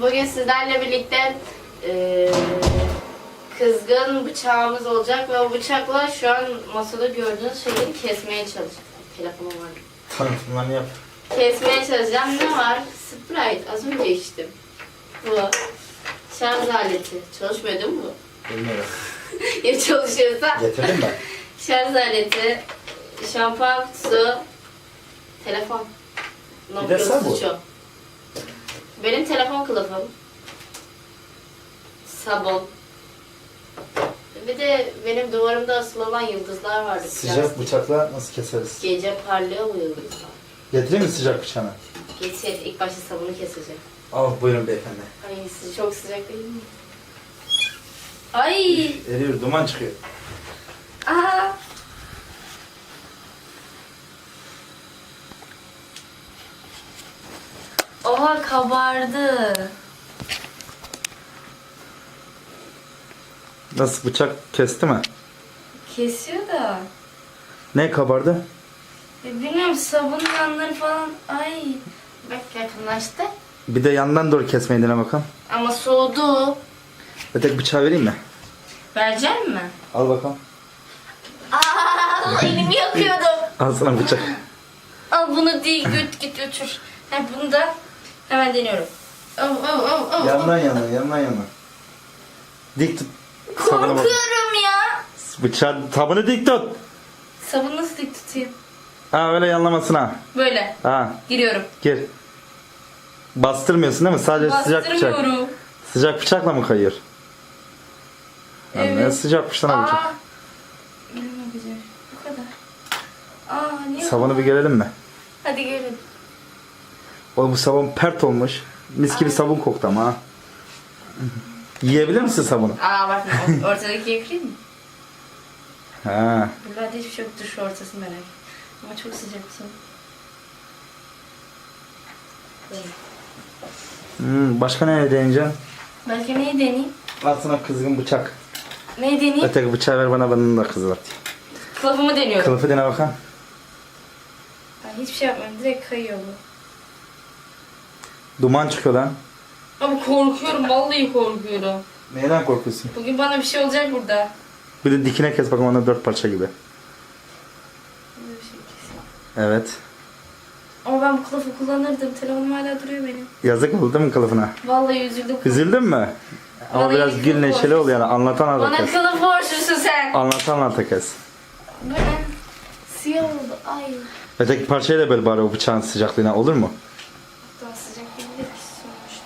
Bugün sizlerle birlikte eee, kızgın bıçağımız olacak ve o bıçakla şu an masada gördüğünüz şeyleri kesmeye çalışacağım. Telefonum var. Tanıtımlarını yap. Kesmeye çalışacağım. Ne var? Sprite. Az önce içtim. Bu. Şarj aleti. Çalışmıyor değil mi bu? Bilmiyorum. ya çalışıyorsa? Getirdim ben. Şarj aleti. Şampuan kutusu. Telefon. Bir de sabun. Şu. Benim telefon kılıfım. Sabun. Bir de benim duvarımda asılı olan yıldızlar vardı. Sıcak plastik. bıçakla nasıl keseriz? Gece parlıyor bu yıldızlar. Getireyim mi sıcak bıçağını? Getir. İlk başta sabunu keseceğim. Al buyurun beyefendi. Ay siz çok sıcak değil mi? Ay! Eriyor, duman çıkıyor. Aa! Oha kabardı. Nasıl bıçak kesti mi? Kesiyor da. Ne kabardı? E, bilmiyorum sabun yanları falan. Ay. Bak yakınlaştı. Bir de yandan doğru kesmeyi dene bakalım. Ama soğudu. Öteki bıçağı vereyim mi? Verecek mi? Al bakalım. Aa, elimi yakıyordum. Al sana bıçak. Al bunu değil göt git götür. Ha, bunu da hemen deniyorum. Oh, oh, oh, oh. Yandan yana, yandan yana. Dik tut. Sabunu bak. Korkuyorum ya. Bıçağı tabanı dik tut. Sabun nasıl dik tutayım? Ha öyle yanlamasına. Böyle. Ha Giriyorum. gir. Bastırmıyorsun değil mi? Sadece sıcak bıçak. Bastırmıyorum. Sıcak bıçakla mı kayıyor? Evet. Evet. sıcakmış lan bıçak. Aa. Elim yakacak. Bu kadar. Aa niye? Sabunu bir görelim mi? Hadi gelin. Oğlum bu sabun pert olmuş. Mis gibi sabun koktu ama ha. Yiyebilir misin sabunu? Aa bak ortadaki yakayım mı? Ha. Buralarda hiçbir şey yoktur şu ortası merak. Ama çok sıcak su. Böyle. Hmm, başka ne deneyeceksin? Belki neyi deneyeyim? Al sana kızgın bıçak. Neyi deneyeyim? Öteki bıçağı ver bana bana da kızılat. Kılıfımı deniyorum. Kılıfı dene bakalım. Ben hiçbir şey yapmıyorum. Direkt kayıyor bu. Duman çıkıyor lan. Ama korkuyorum. Vallahi korkuyorum. Neyden korkuyorsun? Bugün bana bir şey olacak burada. Bir de dikine kes bakalım ona dört parça gibi. Böyle bir şey kesin. Evet. Ama ben bu kılıfı kullanırdım. Telefonum hala duruyor benim. Yazık oldu değil mi kılıfına? Vallahi üzüldüm. Üzüldün mü? Ama Vallahi biraz gül kılıf neşeli ol yani. Anlatan anlata Bana kes. kılıf borçlusun sen. Anlatan anlata kes. Bu ne? Siyah oldu. Ay. Öteki parçayı da böyle bari o bıçağın sıcaklığına olur mu? Daha sıcak değildir ki sonuçta.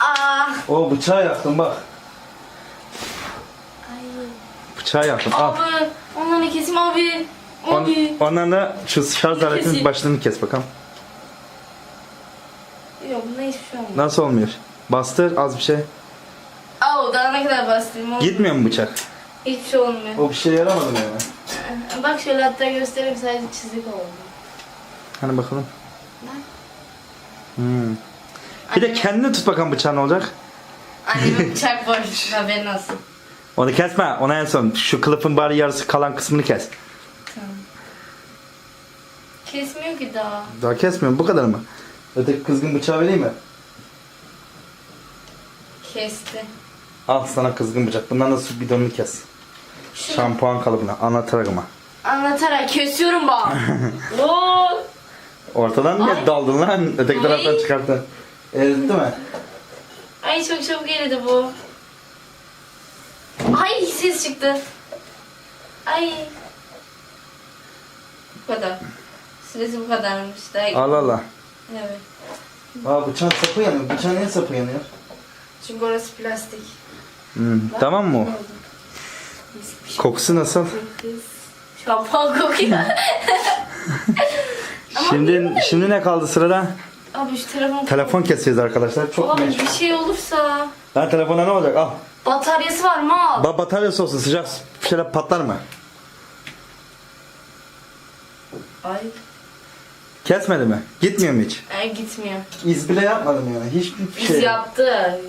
Ah. O bıçağı yaktım bak. Ay. Bıçağı yaktım. Al. Abi. Onları keseyim abi. On, Abi. ondan da şu şarj aletinin başlığını kes bakalım. Yok bunda hiçbir şey olmuyor. Nasıl olmuyor? Bastır az bir şey. Au daha ne kadar bastırayım olmuyor. Gitmiyor mu bıçak? Hiçbir şey olmuyor. O bir şey yaramadı mı yani? Bak şöyle hatta göstereyim sadece çizik oldu. Hani bakalım. Bak. Hmm. Bir de kendini tut bakalım bıçağın olacak. Annemin bıçak boş. Haberin olsun. Onu kesme. Ona en son. Şu kılıfın bari yarısı kalan kısmını kes. Tamam. Kesmiyor ki daha. Daha kesmiyorum. Bu kadar mı? Öteki kızgın bıçağı vereyim mi? Kesti. Al sana kızgın bıçak. Bundan da su bidonunu kes. Şunu Şampuan kalıbına. Anlatarak ama. anlatarak kesiyorum bak. Oo. Ortadan niye Ay. daldın lan? Öteki Ay. taraftan çıkarttın. Eritti mi? Ay çok çabuk eridi bu. Ay ses çıktı. Ay. Bu kadar. Süresi bu kadarmış. Daha Allah Allah. Evet. Aa bıçağın sapı yanıyor. Bıçağın niye sapı yanıyor? Çünkü orası plastik. Hmm, tamam mı o? Kokusu nasıl? Şampuan kokuyor. Şimdi şimdi ne kaldı sırada? Abi şu telefon... Telefon keseceğiz arkadaşlar. Çok Abi meşhur. bir şey olursa... Lan telefona ne olacak? Al. Bataryası var mı al? Ba bataryası olsun sıcak bir şeyler patlar mı? Ay. Kesmedi mi? Gitmiyor mu hiç? Ay gitmiyor. İz bile yapmadım yani. Hiçbir şey. yaptı.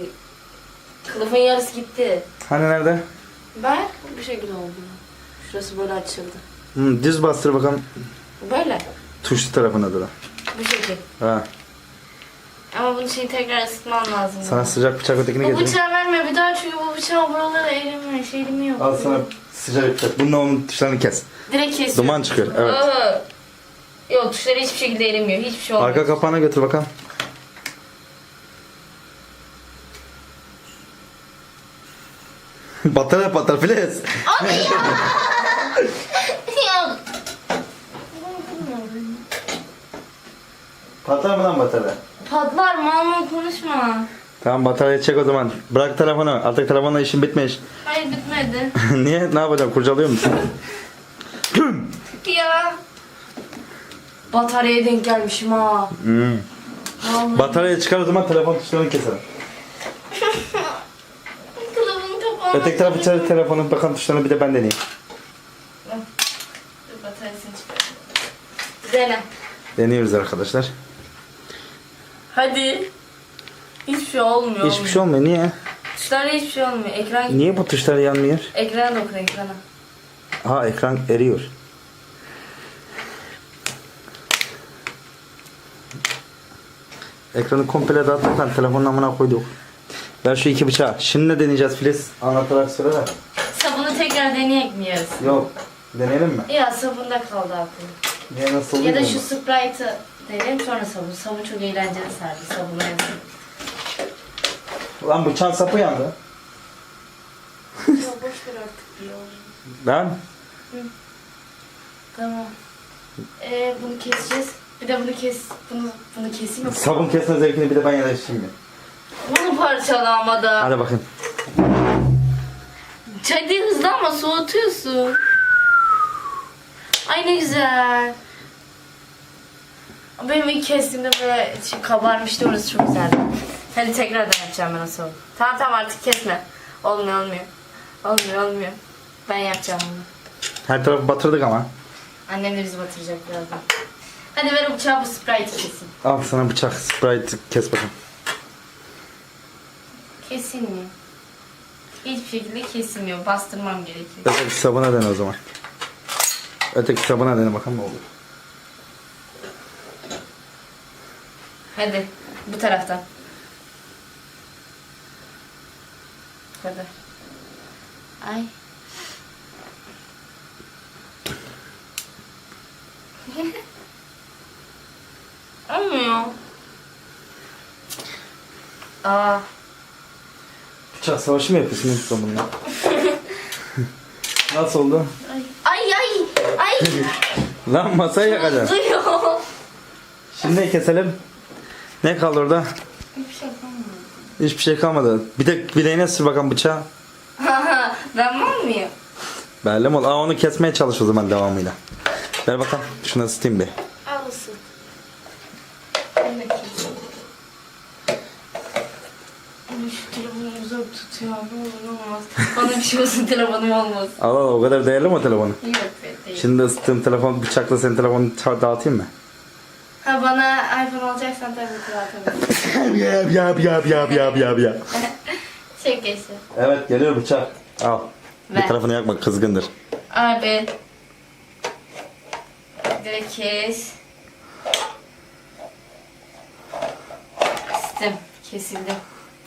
Kılıfın yarısı gitti. Hani nerede? Ben bu şekilde oldu. Şurası böyle açıldı. Hmm, düz bastır bakalım. Böyle. Tuşlu tarafına da. Bu şekil. Ha. Ama bunun için tekrar ısıtman lazım. Sana sıcak bıçak ötekini Bu getireyim. bıçağı verme bir daha çünkü bu bıçağın buraları erimiyor, şey erimiyor. Al sana sıcak bıçak. Bununla onun tuşlarını kes. Direkt kesiyor. Duman çıkıyor. Evet. Aa. Yok tuşları hiçbir şekilde erimiyor. Hiçbir şey olmuyor. Arka kapağına götür bakalım. batarya patlar Filiz. Ya. Patlar mı lan batarya? Patlar mal mal konuşma. Tamam bataryayı çek o zaman. Bırak telefonu. Artık telefonla işin bitmiş. Hayır bitmedi. Niye? Ne yapacağım? Kurcalıyor musun? ya. Bataryaya denk gelmişim ha. Hmm. Vallahi. Bataryayı çıkar o zaman telefon tuşlarını keselim. Kılıfın kapağına. Öteki tarafı çevir telefonu bakalım tuşlarını bir de ben deneyeyim. Dur bataryasını çıkar. Dene. Deniyoruz arkadaşlar. Hadi. Hiçbir şey olmuyor. Hiçbir şey olmuyor. Niye? Tuşlarda hiçbir şey olmuyor. Ekran Niye bu tuşlar yanmıyor? Ekrana dokun ekrana. Ha ekran eriyor. Ekranı komple dağıttık lan telefonun amına koyduk. Ver şu iki bıçağı. Şimdi ne deneyeceğiz Filiz? Anlatarak söyle ver. Sabunu tekrar deneyek mi yarısı? Yok. Deneyelim mi? Ya sabunda kaldı aklım. Niye nasıl Ya da şu Sprite'ı deneyelim sonra sabun. Sabun çok eğlenceli serdi. Sabunu yazın. Lan bıçağın sapı yandı. ya boş ver artık ya. Lan. Tamam. Ee, bunu keseceğiz. Bir de bunu kes. Bunu bunu keseyim mi? Sabun kesme zevkini bir de ben yerleştireyim mi? Bunu parçalama da. Hadi bakın. Hadi hızlı ama soğutuyorsun. Ay ne güzel. Benim ilk kestiğimde böyle şey kabarmıştı orası çok güzeldi. Hadi tekrardan yapacağım ben o soğuk. Tamam tamam artık kesme. Olmuyor olmuyor. Olmuyor olmuyor. Ben yapacağım bunu. Her tarafı batırdık ama. Annem de bizi batıracak birazdan. Hadi ver o bıçağı bu Sprite'i kesin. Al sana bıçak. Sprite kes bakalım. Kesilmiyor. Hiçbir şekilde kesilmiyor. Bastırmam gerekiyor. Öteki sabuna dene o zaman. Öteki sabuna dene bakalım ne olur. Hadi bu taraftan. Bu kadar. Ay. Olmuyor. Aa. Bıçak savaşı mı yapıyorsun sen bununla? Nasıl oldu? Ay ay ay. Lan yakacaksın. Duyuyor. Şimdi keselim? Ne kaldı orada? Hiçbir şey yapamıyorum. Hiçbir şey kalmadı. Bir de bileğine sür bakalım bıçağı. ben mal mıyım? Belli mi oldu? Aa onu kesmeye çalış o zaman devamıyla. Ver bakalım. Şunu ısıtayım bir. Al ısın. Ben de keseyim. Ay, Şu telefonu uzak tut ya. Ne olur olmaz. Bana bir şey olsun telefonum olmaz. Al al o kadar değerli mi o telefonu? Yok be değil. Şimdi ısıttığım telefon bıçakla senin telefonunu dağıtayım mı? Ha bana iPhone alacaksan tabii ki atabilirim. Yap yap yap yap yap yap yap. Çek geçti. Evet geliyor bıçak. Al. Ver. Bir tarafını yakma kızgındır. Abi. Direkt kes. Kestim. Kesildi.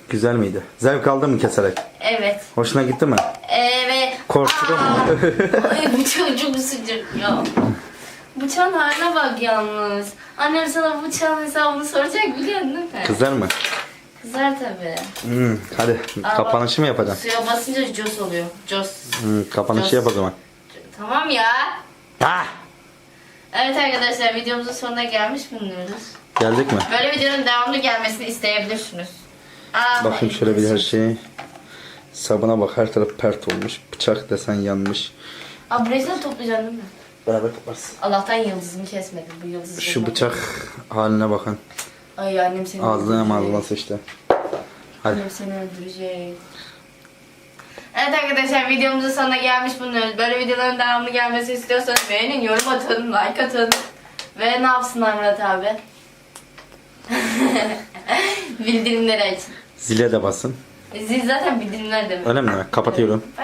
Güzel miydi? Zevk aldın mı keserek? Evet. Hoşuna gitti mi? Evet. Korktun mu? Ay sıcak ya. Bıçağın haline bak yalnız. Annem sana bıçağın hesabını soracak biliyorsun değil mi? Kızar mı? Kızar tabii. Hmm, hadi Aa, kapanışı mı yapacaksın? Suya basınca jos oluyor. Jos. Hmm, kapanışı Jos. yap o zaman. Tamam ya. Ah! Evet arkadaşlar videomuzun sonuna gelmiş bulunuyoruz. Geldik mi? Böyle videonun devamlı gelmesini isteyebilirsiniz. Aa, Bakayım şöyle bir her şey. Sabuna bak her taraf pert olmuş. Bıçak desen yanmış. Sen toplayacaksın değil mi? Beraber toparsın. Allah'tan yıldızını kesmedim. Bu yıldızı Şu bıçak haline bakın. Ay annem seni Ağzına öldürecek. ağzına sıçtı. Hadi. Annem seni öldürecek. Evet arkadaşlar videomuzun sonuna gelmiş bulunuyoruz. Böyle videoların devamlı gelmesi istiyorsanız beğenin, yorum atın, like atın. Ve ne yapsınlar Murat abi? Bildirimleri açın. Zile de basın. Zil zaten bildirimler demek. Öyle mi? Kapatıyorum. Bay bay.